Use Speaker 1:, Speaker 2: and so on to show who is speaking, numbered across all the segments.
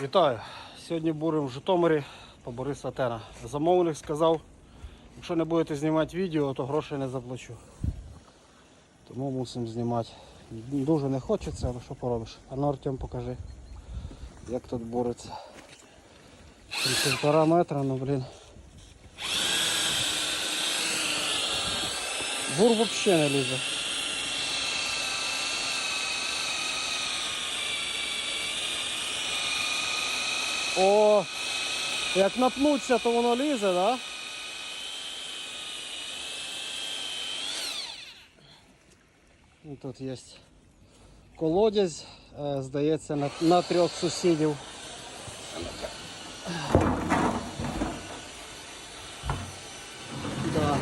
Speaker 1: Вітаю! Сьогодні бурим в Житомирі по Бориса Тена. Замовник сказав, якщо не будете знімати відео, то грошей не заплачу. Тому мусимо знімати. Дуже не хочеться, але що поробиш. А ну Артем покажи, як тут бореться. Півтора метра, ну блін. Бур взагалі не лізе. О, як напнуться, то воно лізе, да? Тут є колодязь, е, здається, на, на трьох сусідів. Да.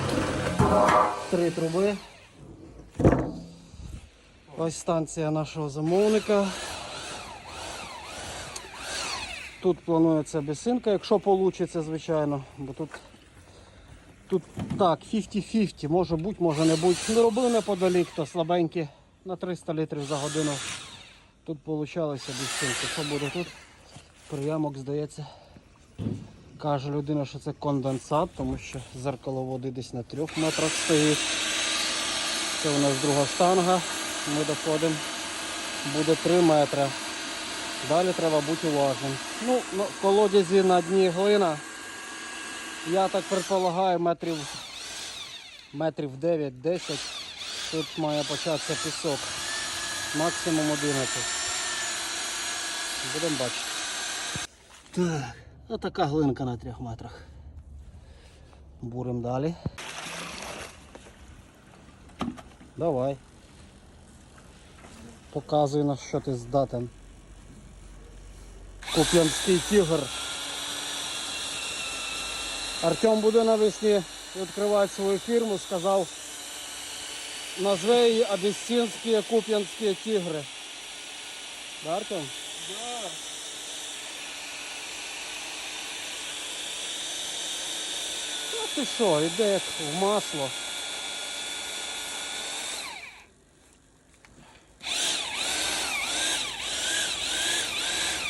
Speaker 1: Три труби. Ось станція нашого замовника. Тут планується бесинка, якщо вийде, звичайно. Бо тут, тут так, 50-50, може бути, може не бути. Не робив неподалік, то слабенькі на 300 літрів за годину. Тут получалося бесинки. Що буде тут? Приямок, здається. Каже людина, що це конденсат, тому що зеркало води десь на трьох метрах стоїть. Це у нас друга штанга. Ми доходимо. Буде 3 метри. Далі треба бути уважним. Ну, ну, в колодязі на дні глина. Я так предполагаю метрів метрів 9-10. Тут має початися пісок. Максимум 11. Будемо бачити. Так, отака глинка на трьох метрах. Бурим далі. Давай. Показуй на що ти здатен. Куп'янський тигр. Артем буде навесні відкривати свою фірму, сказав, назве її Одесинські Куп'янські тигри. Да, Артем?
Speaker 2: Да.
Speaker 1: А ти що, іде як в масло.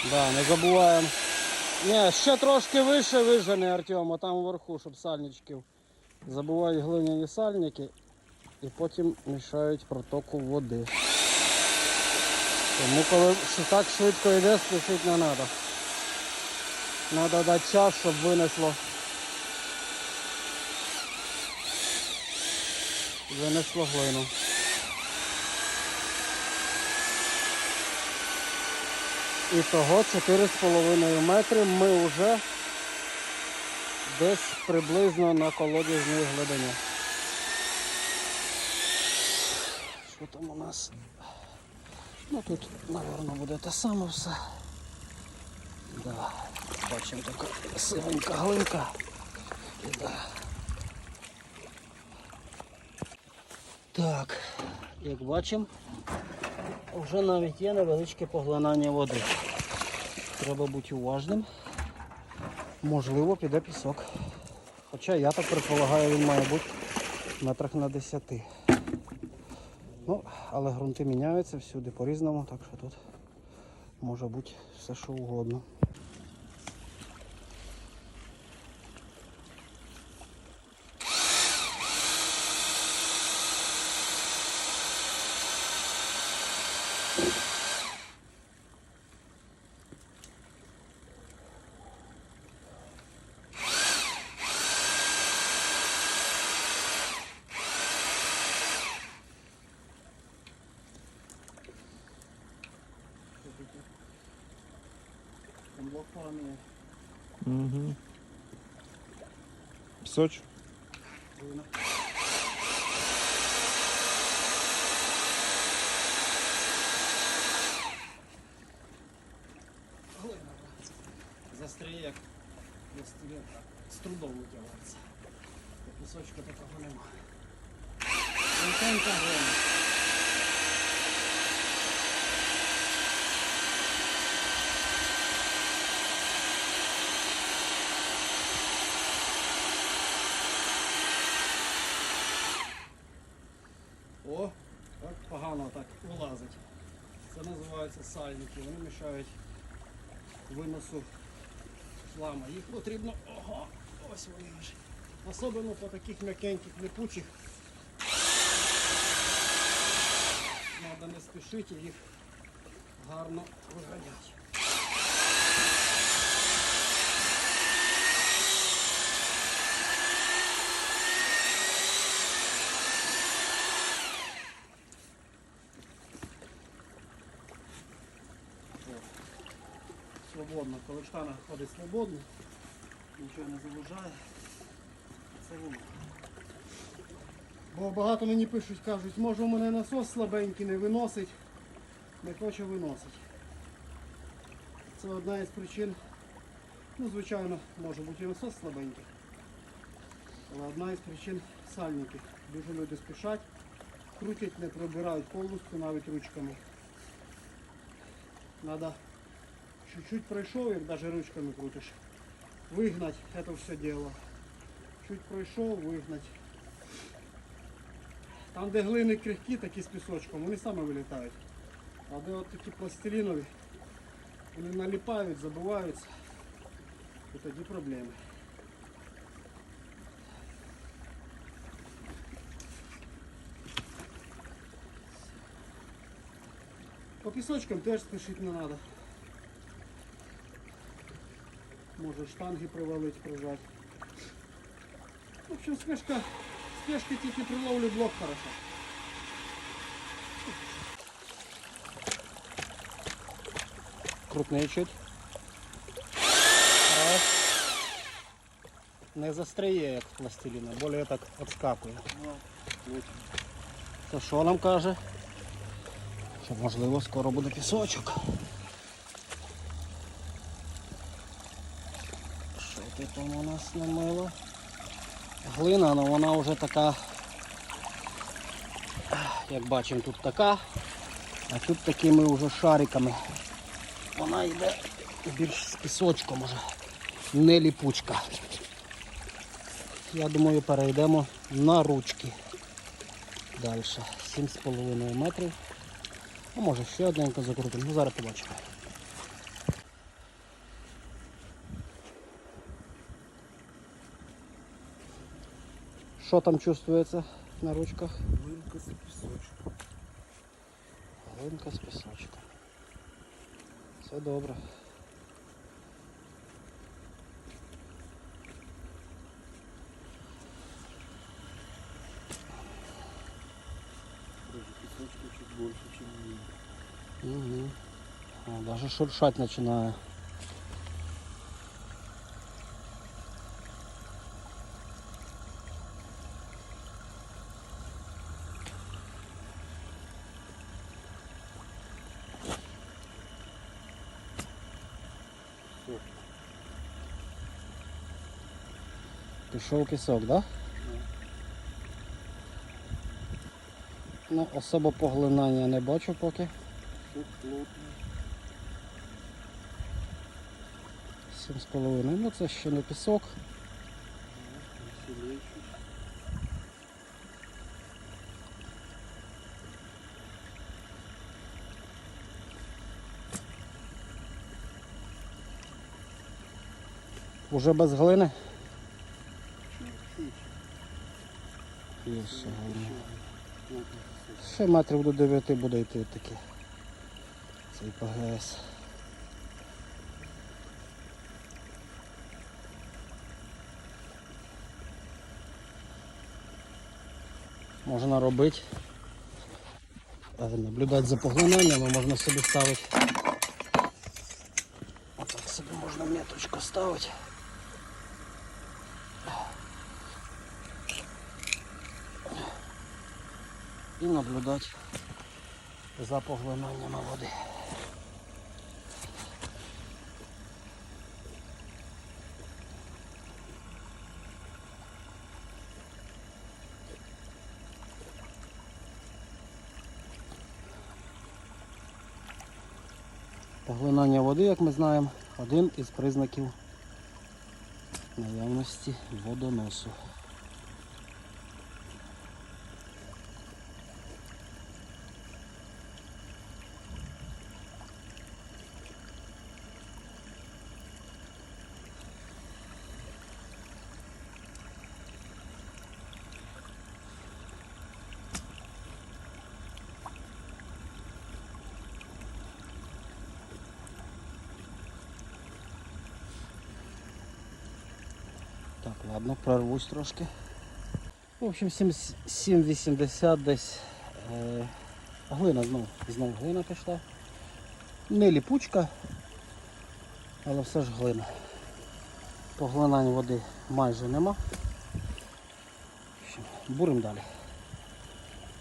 Speaker 1: Да, не забуваємо. Ні, ще трошки вище вижене Артем, а там вверху, щоб сальничків. Забувають глиняні сальники і потім мішають протоку води. Тому коли так швидко йде, спішити не треба. Треба дати час, щоб винесло. Винесло глину. І того 4,5 метри ми вже десь приблизно на колодязній глибині. Що там у нас? Ну тут, мабуть, буде те саме все. Да. Бачимо така сивенька глинка. І да. Так, як бачимо, вже навіть є невеличке поглинання води. Треба бути уважним. Можливо, піде пісок. Хоча я так предполагаю, він має бути метрах на 10. Ну, але ґрунти міняються всюди по-різному, так що тут може бути все що угодно. Блок поганий.
Speaker 2: Угу. Пісоч.
Speaker 1: Застріє як як з трудом витягується. Пісочка такого немає. Тонка глина. Так вилазить. Це називається сальники. Вони мішають виносу шлама. Їх потрібно. Ого, ось вони вже. Особливо по таких м'якеньких липучих. Треба не спішити їх гарно виганяти. Свободно, коли штана ходить свободно, нічого не заважає. Це воно. Бо багато мені пишуть, кажуть, може у мене насос слабенький не виносить, не хоче виносить. Це одна із причин. Ну, звичайно, може бути і насос слабенький. Але одна із причин сальники. Дуже люди спішать, крутять, не пробирають повністю навіть ручками. Надо чуть-чуть пройшов, як навіть ручками крутиш. Вигнать это все дело. Чуть пройшов, вигнать. Там, де глини крихкі, такі з пісочком, вони саме вилітають. А де от такі пластилінові, вони наліпають, забиваються. І тоді проблеми. По пісочкам теж спішити не треба. Може штанги привалить, прижать. В общем, спешка, спешка тільки при ловлі блок хорошо. Крупнее чуть. Раз. Не застряє, як пластиліна, більше так відскакує. То що нам каже? Що можливо скоро буде пісочок. Там у нас намило? Глина, але вона вже така, як бачимо, тут така, а тут такими вже шариками. Вона йде більш з пісочком уже, не ліпучка. Я думаю, перейдемо на ручки. Далі. 7,5 метрів. А може ще одненько закрутимо. Ну зараз побачимо. Що там чувствується на ручках?
Speaker 2: Глинка за пісочком.
Speaker 1: Глинка з пісочком. Все добре.
Speaker 2: Даже пісочка чуть більше, ніж глина.
Speaker 1: Угу. О, даже шуршать починає.
Speaker 2: Все.
Speaker 1: Пішов пісок, да? Ну, особо поглинання не бачу поки.
Speaker 2: Все плотно.
Speaker 1: Сім з половиною. Ну це ще не пісок. Уже без глини.
Speaker 2: Чуть-чуть.
Speaker 1: Є ще. Ще метрів до 9 буде йти таки. Цей ПГС. Можна робити. Наблюдати за поглинаннями, можна собі ставити. Отак собі можна меточку ставити. І наблюдати за поглинаннями води. Поглинання води, як ми знаємо, один із признаків наявності водоносу. Так, ладно, прорвусь трошки. В общем, 7,80 десь. Е, глина знов, знов глина пішла. Не ліпучка, але все ж глина. Поглинань води майже нема. В общем, Бурим далі.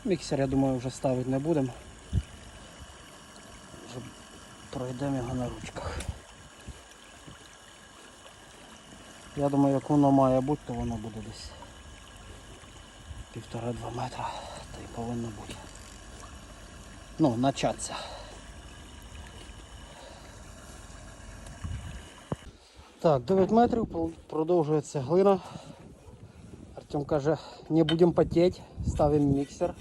Speaker 1: Міксер, я думаю, вже ставити не будемо. Пройдемо його на ручках. Я думаю, як воно має бути, то воно буде десь півтора-два метра. Та й повинно бути. Ну, начатися. Так, 9 метрів, продовжується глина. Артем каже, не будемо потеть, ставимо міксер.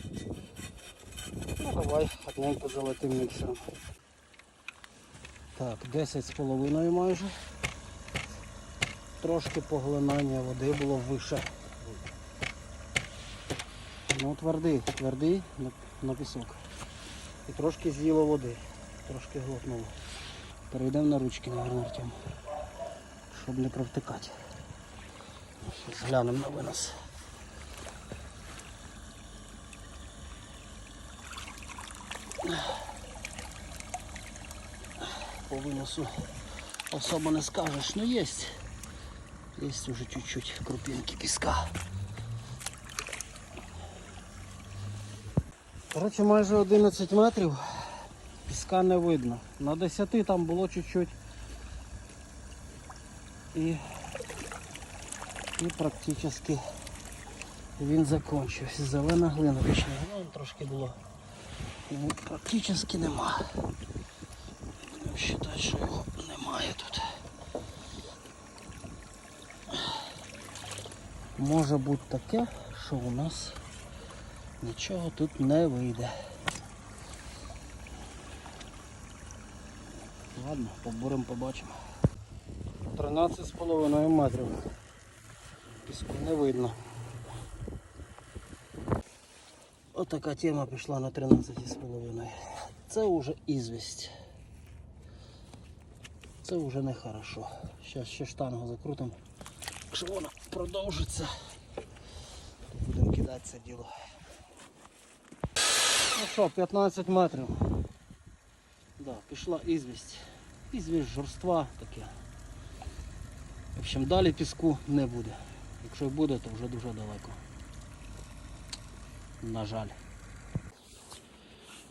Speaker 1: Ну давай, одненько залетим міксером. Так, 10 з половиною майже. Трошки поглинання води було вище. Ну твердий, твердий на, пісок. І трошки з'їло води. Трошки глотнуло. Перейдемо на ручки, наверное, Артем. Щоб не провтикати. Глянемо на винос. По виносу особо не скажеш, но есть. Есть уже чуть-чуть крупинки песка. Коротше, майже 11 метрів. Піска не видно. На 10 там було чуть-чуть. І, і практично він закінчився. Зелена глина пішла. Ну, трошки було. Практично нема. Будемо вважати, його немає тут. Може бути таке, що у нас нічого тут не вийде. Ладно, поборемо, побачимо. 13,5 метрів. Піску не видно. Отака тема пішла на 13,5. Це вже ізвість. Це вже не хорошо. Зараз ще штангу закрутимо. Якщо вона продовжиться, то будемо кидати це діло. Ну що, 15 метрів. Да, пішла ізвість. Ізвість жорства таке. В общем, далі піску не буде. Якщо й буде, то вже дуже далеко. На жаль.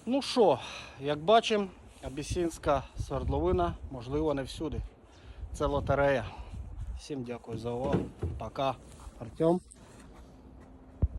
Speaker 1: Ну що, як бачимо, абісінська свердловина, можливо, не всюди. Це лотерея. Всім дякую за увагу. Пока. Артем.